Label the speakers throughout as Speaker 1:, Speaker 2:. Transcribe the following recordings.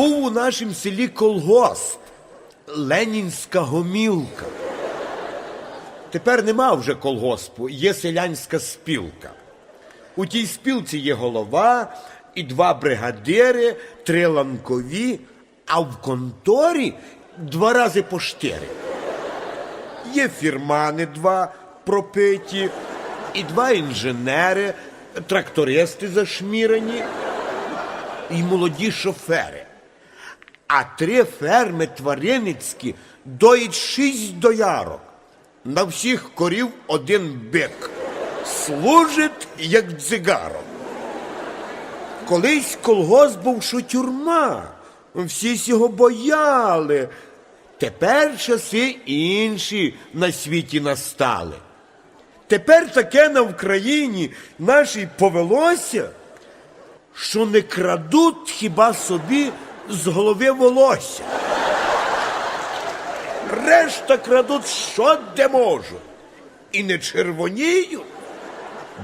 Speaker 1: Був у нашому селі колгосп, Ленінська гомілка. Тепер нема вже колгоспу, є селянська спілка. У тій спілці є голова і два бригадири, три ланкові, а в конторі два рази по штири. Є фірмани два пропиті, і два інженери, трактористи зашмірені, і молоді шофери. А три ферми тваринницькі доїть шість доярок. На всіх корів один бик. Служить, як дзигаро. Колись колгосп був що тюрма. Всі його бояли. Тепер часи інші на світі настали. Тепер таке на Україні нашій повелося, що не крадуть хіба собі з голови волосся. Решта крадуть що де можуть. І не червоніють,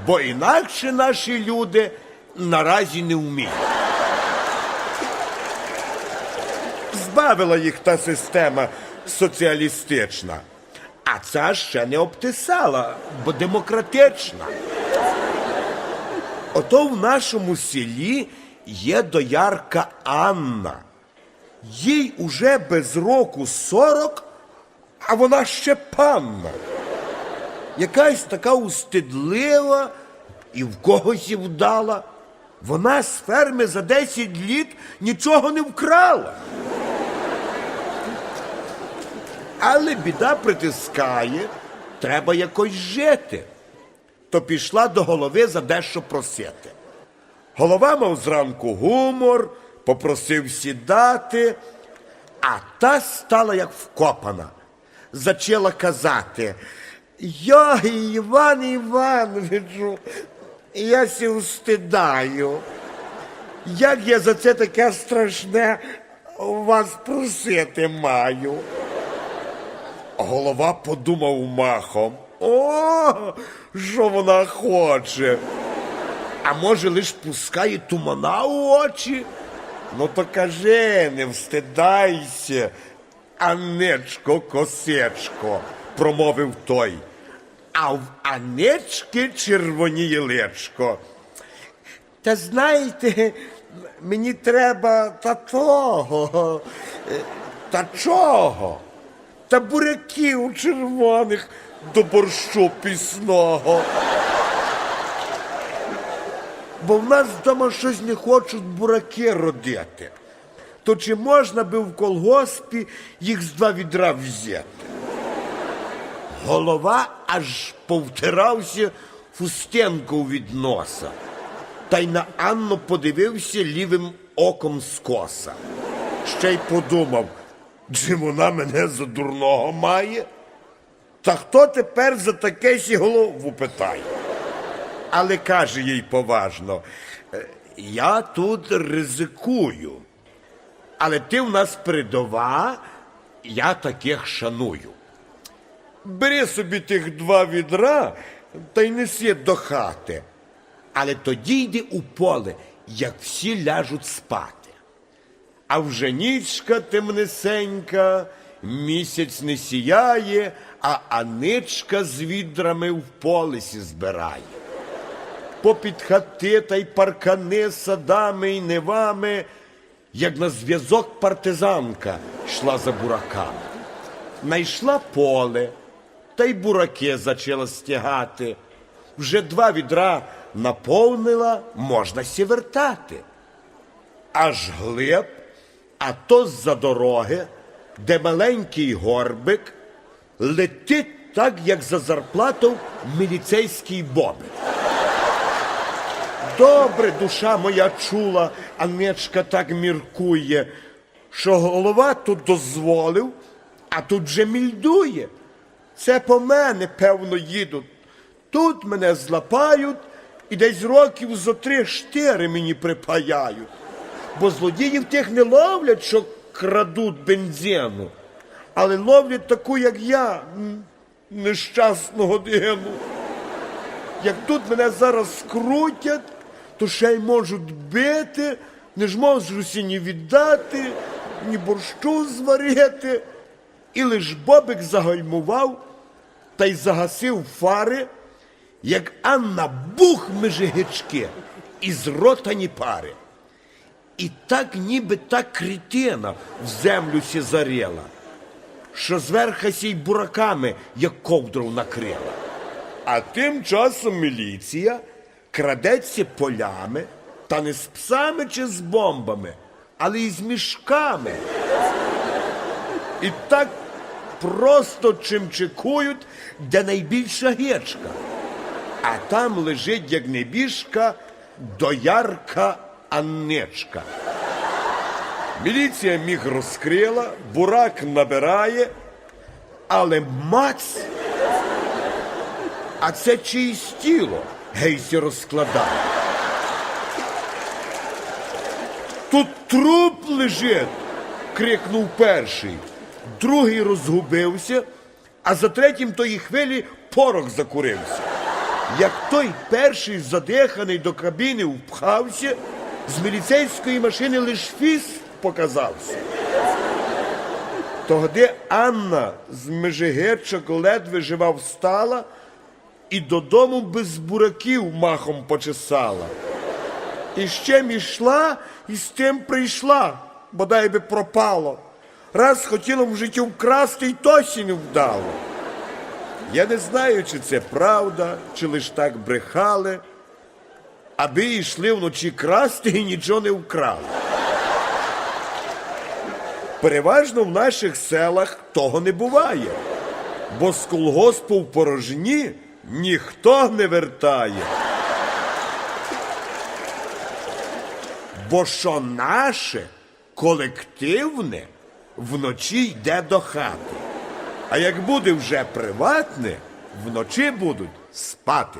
Speaker 1: бо інакше наші люди наразі не вміють. Збавила їх та система соціалістична. А ця ще не обтисала, бо демократична. Ото в нашому селі є доярка Анна. Їй уже без року сорок, а вона ще панна. Якась така устидлива і в когось і вдала. Вона з ферми за 10 літ нічого не вкрала. Але біда притискає, треба якось жити. То пішла до голови за дещо просити. Голова мав зранку гумор, попросив сідати, а та стала як вкопана. Зачала казати. Йой, Іван Івановичу, я сі встидаю. Як я за це таке страшне вас просити маю? Голова подумав махом. О, що вона хоче. А може, лиш пускає тумана у очі? Ну то кажи, не встидайся, Анечко косечко, промовив той. А в Анечки червоніє личко. Та знаєте, мені треба та того. Та чого? Та буряків червоних до борщу пісного. Бо в нас вдома щось не хочуть бураки родити. То чи можна би в колгоспі їх з два відра взяти? Голова аж повтирався фустенку від носа. Та й на Анну подивився лівим оком скоса. Ще й подумав, чи вона мене за дурного має? Та хто тепер за таке сі голову питає? Але каже їй поважно, «Е, я тут ризикую. Але ти в нас передова, я таких шаную. Бери собі тих два відра та й неси до хати. Але тоді йди у поле, як всі ляжуть спати. А вже нічка темнесенька, місяць не сіяє, а аничка з відрами в полесі збирає. Попід хати та й паркани садами й невами, як на зв'язок партизанка йшла за бураками. Найшла поле, та й бураки зачала стягати. Вже два відра наповнила, можна сі вертати. Аж глиб, а то з-за дороги, де маленький горбик летить так, як за зарплату міліцейський бобик. Добре, душа моя чула, Анечка так міркує, що голова тут дозволив, а тут же мільдує. Це по мене, певно, їдуть. Тут мене злапають і десь років зо три штири мені припаяють. Бо злодіїв тих не ловлять, що крадуть бензину, але ловлять таку, як я, нещасну годину. Як тут мене зараз скрутять, то ще й можуть бити, не ж можу ні віддати, ні борщу зварити. І лиш бобик загальмував та й загасив фари, як Анна бух межи гички, і з рота ні пари. І так ніби та критина в землю сі зарела, що зверха сій бураками, як ковдру накрила. А тим часом міліція крадеться полями, та не з псами чи з бомбами, але й з мішками. І так просто чимчикують, де найбільша гечка. А там лежить, як небіжка, доярка Аннечка. Міліція міг розкрила, бурак набирає, але мац. А це чиїсь тіло гейсі розкладає. Тут труп лежить, крикнув перший. Другий розгубився, а за третім тої хвилі порох закурився. Як той перший задиханий до кабіни впхався, з міліцейської машини лиш фіс показався. Тогди Анна з Межигирчок ледве жива встала і додому без бураків махом почесала. І ще мішла, і з тим прийшла, бодай би пропало. Раз хотіла в житті вкрасти, й тосі не вдало. Я не знаю, чи це правда, чи лиш так брехали, аби йшли вночі красти і нічого не вкрали. Переважно в наших селах того не буває, бо з колгоспу в порожні ніхто не вертає. Бо що наше колективне вночі йде до хати. А як буде вже приватне, вночі будуть спати.